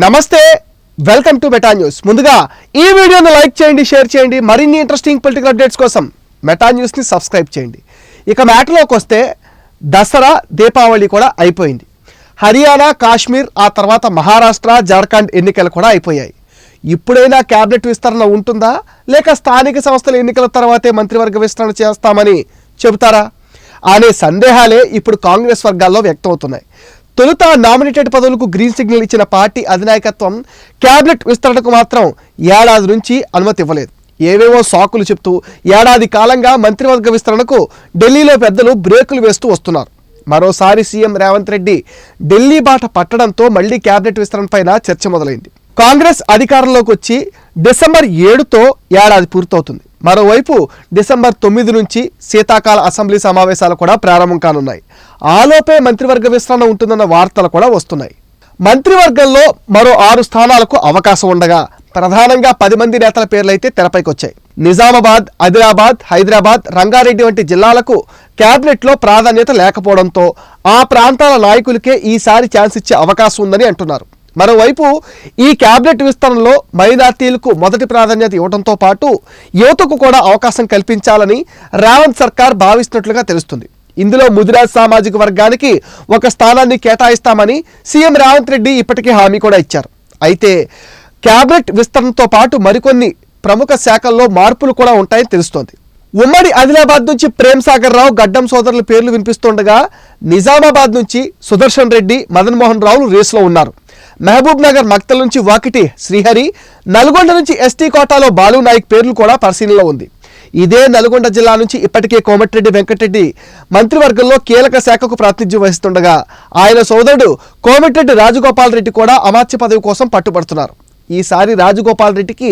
నమస్తే welcome to meta news. ముందుగా ఈ వీడియోను లైక్ చేయండి షేర్ చేయండి. మరిన్ని ఇంట్రెస్టింగ్ పొలిటికల్ అప్డేట్స్ కోసం మెటా న్యూస్ని సబ్స్క్రైబ్ చేయండి. ఇక మ్యాటర్లోకి వస్తే దసరా దీపావళి కూడా అయిపోయింది. హర్యానా కాశ్మీర్ ఆ తర్వాత మహారాష్ట్ర జార్ఖండ్ ఎన్నికలు కూడా అయిపోయాయి. ఇప్పుడైనా క్యాబినెట్ విస్తరణ ఉంటుందా? లేక స్థానిక సంస్థల ఎన్నికల తర్వాతే మంత్రివర్గ విస్తరణ చేస్తామని చెబుతారా? అనే సందేహాలే ఇప్పుడు కాంగ్రెస్ వర్గాల్లో వ్యక్తమవుతున్నాయి. తొలుత నామినేటెడ్ పదవులకు గ్రీన్ సిగ్నల్ ఇచ్చిన పార్టీ అధినాయకత్వం క్యాబినెట్ విస్తరణకు మాత్రం ఏడాది నుంచి అనుమతి ఇవ్వలేదు. ఏవేవో సాకులు చెప్తూ ఏడాది కాలంగా మంత్రివర్గ విస్తరణకు ఢిల్లీలో పెద్దలు బ్రేకులు వేస్తూ వస్తున్నారు. మరోసారి సీఎం రేవంత్ రెడ్డి ఢిల్లీ బాట పట్టడంతో మళ్ళీ క్యాబినెట్ విస్తరణ పైన చర్చ మొదలైంది. కాంగ్రెస్ అధికారంలోకి వచ్చి డిసెంబర్ ఏడుతో ఏడాది పూర్తవుతుంది. మరోవైపు డిసెంబర్ తొమ్మిది నుంచి శీతాకాల అసెంబ్లీ సమావేశాలు కూడా ప్రారంభం కానున్నాయి. ఆలోపే మంత్రివర్గ విస్తరణ ఉంటుందన్న వార్తలు కూడా వస్తున్నాయి. మంత్రివర్గంలో మరో ఆరు స్థానాలకు అవకాశం ఉండగా ప్రధానంగా పది మంది నేతల పేర్లైతే తెరపైకి వచ్చాయి నిజామాబాద్ ఆదిలాబాద్ హైదరాబాద్ రంగారెడ్డి వంటి జిల్లాలకు క్యాబినెట్లో ప్రాధాన్యత లేకపోవడంతో ఆ ప్రాంతాల నాయకులకే ఈసారి ఛాన్స్ ఇచ్చే అవకాశం ఉందని అంటున్నారు. మరోవైపు ఈ క్యాబినెట్ విస్తరణలో మైనార్టీలకు మొదటి ప్రాధాన్యత ఇవ్వడంతో పాటు యువతకు కూడా అవకాశం కల్పించాలని రేవంత్ సర్కార్ భావిస్తున్నట్లుగా తెలుస్తుంది. ఇందులో ముదిరాజ్ సామాజిక వర్గానికి ఒక స్థానాన్ని కేటాయిస్తామని సీఎం రేవంత్ రెడ్డి ఇప్పటికే హామీ కూడా ఇచ్చారు. అయితే క్యాబినెట్ విస్తరణతో పాటు మరికొన్ని ప్రముఖ శాఖల్లో మార్పులు కూడా ఉంటాయని తెలుస్తోంది. ఉమ్మడి ఆదిలాబాద్ నుంచి ప్రేమ్ సాగర్ రావు గడ్డం సోదరుల పేర్లు వినిపిస్తుండగా నిజామాబాద్ నుంచి సుదర్శన్ రెడ్డి మదన్ మోహన్ రావులు రేసులో ఉన్నారు. మహబూబ్ నగర్ మక్తల్ నుంచి వాకిటి శ్రీహరి నల్గొండ నుంచి ఎస్టీ కోటాలో బాలు నాయక్ పేర్లు కూడా పరిశీలనలో ఉంది. ఇదే నల్గొండ జిల్లా నుంచి ఇప్పటికే కోమటిరెడ్డి వెంకటరెడ్డి మంత్రివర్గంలో కీలక శాఖకు ప్రాతినిధ్యం వహిస్తుండగా ఆయన సోదరుడు కోమటిరెడ్డి రాజగోపాల్ రెడ్డి కూడా అమాత్య పదవి కోసం పట్టుబడుతున్నారు. ఈసారి రాజగోపాల్ రెడ్డికి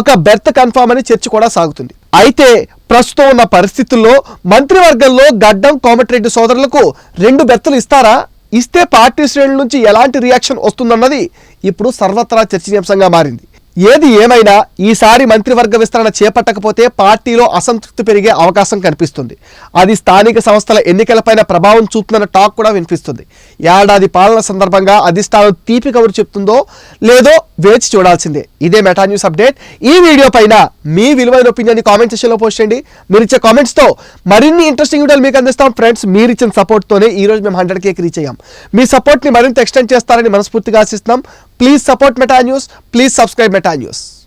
ఒక బెర్త్ కన్ఫామ్ అని చర్చ కూడా సాగుతుంది. అయితే ప్రస్తుతం ఉన్న పరిస్థితుల్లో మంత్రివర్గంలో గడ్డం కోమటిరెడ్డి సోదరులకు రెండు బెర్తులు ఇస్తారా? ఇస్తే పార్టీ శ్రేణుల నుంచి ఎలాంటి రియాక్షన్ వస్తుందన్నది ఇప్పుడు సర్వత్రా చర్చనీయాంశంగా మారింది. ఏది ఏమైనా ఈసారి మంత్రివర్గ విస్తరణ చేపట్టకపోతే పార్టీలో అసంతృప్తి పెరిగే అవకాశం కనిపిస్తుంది. అది స్థానిక సంస్థల ఎన్నికలపైన ప్రభావం చూపుతున్న టాక్ కూడా వినిపిస్తుంది. ఏడాది పాలన సందర్భంగా అధిష్టానం తీపి కబురు చెప్తుందో లేదో వేచి చూడాల్సిందే. ఇదే మెటా న్యూస్ అప్డేట్. ఈ వీడియో పైన మీ విలువైన ఒపీనియన్ కామెంట్ సెక్షన్లో పోస్ట్ చేయండి. మీరు ఇచ్చే కామెంట్స్తో మరిన్ని ఇంట్రెస్టింగ్ వీడియోలు మీకు అందిస్తాం. ఫ్రెండ్స్ మీరు ఇచ్చిన సపోర్ట్తోనే ఈ రోజు మేము హండ్రెడ్ కేక్ రీచ్ అయ్యాం. మీ సపోర్ట్ని మరింత ఎక్స్టెండ్ చేస్తారని మనస్ఫూర్తిగా ఆశిస్తున్నాం. Please support Meta news. Please subscribe Meta news